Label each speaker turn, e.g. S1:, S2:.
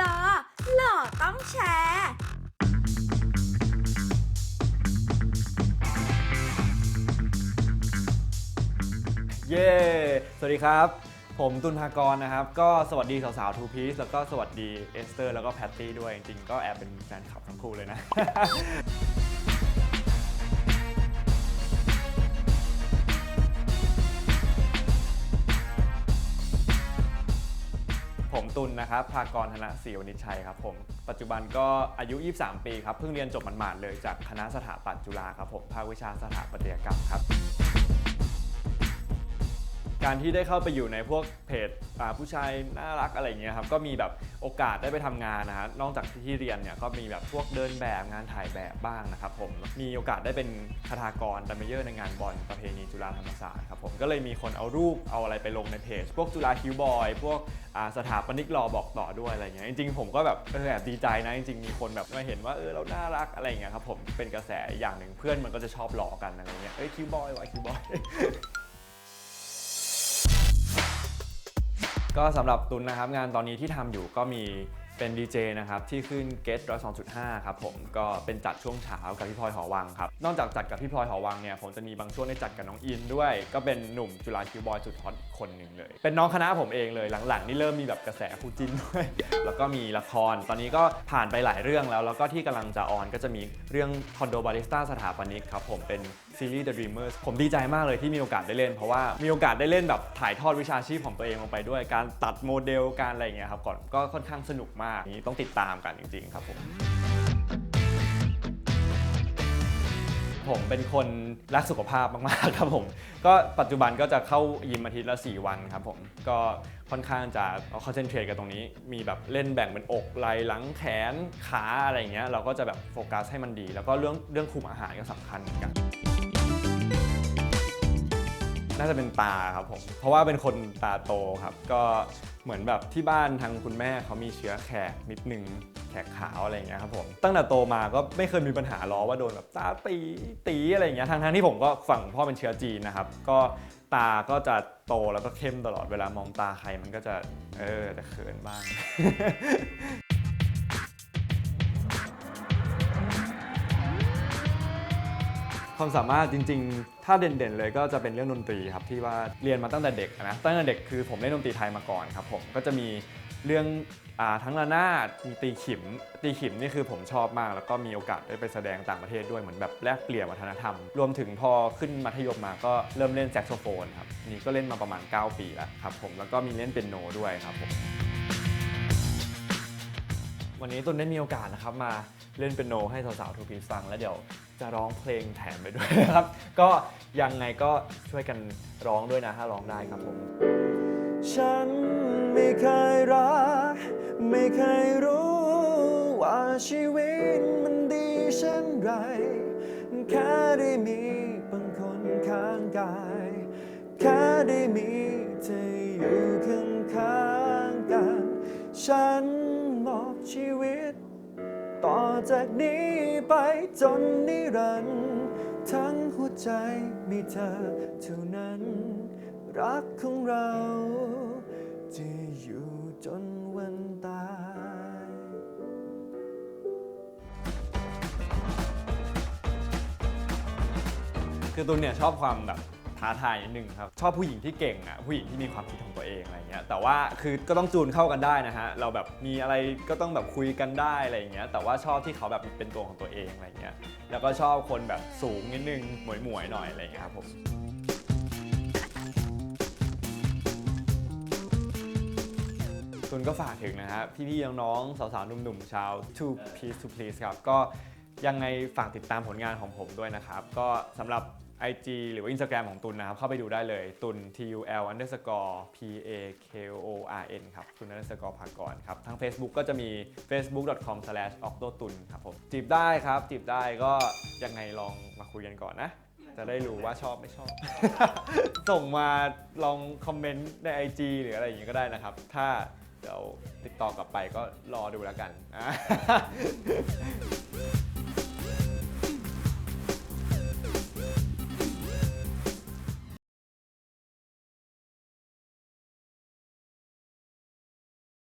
S1: ดอร์หล่อต้องแชร์
S2: เย้ สวัสดีครับ ผมตุลภากรนะครับ ก็สวัสดีสาวๆทูพีซแล้วก็สวัสดีเอสเตอร์ แล้วก็แพตตี้ด้วย จริงๆ ก็แอบเป็นแฟนคลับทั้งคู่เลยนะ ผมตุลนะครับภากรธนศรีวณิชชัยครับผม ปัจจุบันก็อายุ 23 ปีครับ เพิ่งเรียนจบหมาดๆเลยจากคณะสถาปัตย์จุฬาครับผม ภาควิชาสถาปัตยกรรมครับ การที่ได้เข้าไปอยู่ในพวกเพจอ่าผู้ชายน่ารักอะไรอย่างเงี้ยครับก็มีแบบโอกาสได้ไปทำงานนะฮะนอกจากที่เรียนเนี่ยก็มีแบบพวกเดินแบบงานถ่ายแบบบ้างนะครับผมมีโอกาสได้เป็นคาถากรดัมเมเยอร์ในงานบอลประเพณีจุฬาธรรมศาสตร์ครับผมก็เลยมีคนเอารูปเอาอะไรไปลงในเพจ พวกจุฬาคิวบอยพวกอ่าสถาปนิกรอบอกต่อด้วยอะไรเงี้ยจริงๆผมก็แบบเออแอบดีใจนะจริงๆมีคนแบบมาเห็นว่าเออเราน่ารักอะไรเงี้ยครับผมเป็นกระแสอย่างหนึ่งเพื่อนมันก็จะชอบล้อกันอะไรเงี้ยเอ้ยคิวบอยวะคิวบอย ก็สำหรับตุนนะครับงานตอนนี้ที่ทำอยู่ก็มีเป็นดีเจนะครับที่ขึ้นเกตร้อยสองจุดห้าครับผมก็เป็นจัดช่วงเช้ากับพี่พลอยหอวังครับนอกจากจัดกับพี่พลอยหอวังเนี่ยผมจะมีบางช่วงได้จัดกับน้องอินด้วย ก็เป็นหนุ่มจุฬาคิวบอยสุดฮอตคนหนึ่งเลย เป็นน้องคณะผมเองเลยหลังๆ นี่เริ่มมีแบบกระแสคู่จิ้นด้วย แล้วก็มีละคร ตอนนี้ก็ผ่านไปหลายเรื่องแล้ว แล้วก็ที่กำลังจะออนก็จะมีเรื่องคอนโดบาริสต้าสถาปนิกครับผมเป็น ซีรีส์ The Dreamers ผมดีใจมากเลยที่มีโอกาสได้เล่น เพราะว่ามีโอกาสได้เล่นแบบถ่ายทอดวิชาชีพของตัวเองลงไปด้วย การตัดโมเดลการอะไรอย่างเงี้ยครับก่อนก็ค่อนข้างสนุกมากนี้ต้องติดตามกันจริง ๆ ครับผม ผมเป็นคนรักสุขภาพมากๆครับผม ก็ปัจจุบันก็จะเข้ายิมอาทิตย์ละ 4 วันครับผม ก็ค่อนข้างจะคอนเซนเทรตกับตรงนี้ มีแบบเล่นแบ่งเป็นอกไหล่หลังแขนขาอะไรเงี้ย เราก็จะแบบโฟกัสให้มันดี แล้วก็เรื่องเรื่องคุมอาหารก็สำคัญเหมือนกัน น่าจะเป็นตาครับผม เพราะว่าเป็นคนตาโตครับ ก็เหมือนแบบที่บ้านทางคุณแม่เขามีเชื้อแขกนิดนึงแขกขาวอะไรอย่างเงี้ยครับผม ตั้งแต่โตมาก็ไม่เคยมีปัญหาล้อว่าโดนแบบตาตีตีอะไรอย่างเงี้ย ทางทางที่ผมก็ฝั่งพ่อเป็นเชื้อจีนนะครับ ก็ตาก็จะโตแล้วก็เข้มตลอดเวลามองตาใครมันก็จะเออจะเขินบ้าง ความสามารถจริง ๆ ถ้าเด่นๆเลยก็จะเป็นเรื่องดนตรีครับที่ว่าเรียนมาตั้งแต่เด็กนะตั้งแต่เด็กคือผมเล่นดนตรีไทยมาก่อนครับผมก็จะมีเรื่องอทั้งระนาดมีตีขิม ตีขิมนี่คือผมชอบมาก แล้วก็มีโอกาสได้ไปแสดงต่างประเทศด้วยเหมือนแบบแลกเปลี่ยนวัฒนธรรม รวมถึงพอขึ้นมัธยมมาก็เริ่มเล่นแซกโซโฟนครับนี่ก็เล่นมาประมาณ 9 ปีแล้วครับผมแล้วก็มีเล่นเปียโนด้วยครับผมวันนี้ตุนได้มีโอกาสนะครับมาเล่นเปียโนให้สาวๆทูพีฟังแล้วเดี๋ยว จะร้องเพลงแถมไปด้วยนะครับ ก็ยังไงก็ช่วยกันร้องด้วยนะถ้าร้องได้ครับผม ฉันไม่เคยรัก ไม่เคยรู้ ว่าชีวิตมันดีเช่นไร แค่ได้มีบางคนข้างกาย แค่ได้มีเธออยู่ข้างๆกัน ฉันมอบชีวิต จากนี้ไปจนนิรันดร์ทั้งหัวใจมีเธอเท่านั้น รักของเราจะอยู่จนวันตายคือตุนเนี่ยชอบความแบบ ท้าทายนิดนึงครับ ชอบผู้หญิงที่เก่งอะผู้หญิงที่มีความคิดของตัวเองอะไรเงี้ยแต่ว่าคือก็ต้องจูนเข้ากันได้นะฮะเราแบบมีอะไรก็ต้องแบบคุยกันได้อะไรเงี้ยแต่ว่าชอบที่เขาแบบเป็นตัวของตัวเองอะไรเงี้ยแล้วก็ชอบคนแบบสูงนิดนึงหมวยหมวยหน่อยอะไรเงี้ยครับผมตุนก็ฝากถึงนะฮะพี่ๆน้องๆสาวๆหนุ่มๆชาว Two Piece to Please ครับก็ ยังไงฝากติดตามผลงานของผมด้วยนะครับ ก็สำหรับ IG หรือว่า Instagram ของตุนนะครับ เข้าไปดูได้เลย ตุน T U L underscore P A K O R N ครับตุน underscore ภากรครับทาง Facebook ก็จะมี facebook.com slash octo ตุนครับผมจีบได้ครับ จีบได้ก็ยังไงลองมาคุยกันก่อนนะ จะได้รู้ว่าชอบไม่ชอบ ส่งมาลองคอมเมนต์ใน IG หรืออะไรอย่างนี้ก็ได้นะครับ ถ้าเดี๋ยวติดต่อกลับไปก็รอดูแล้วกันอะ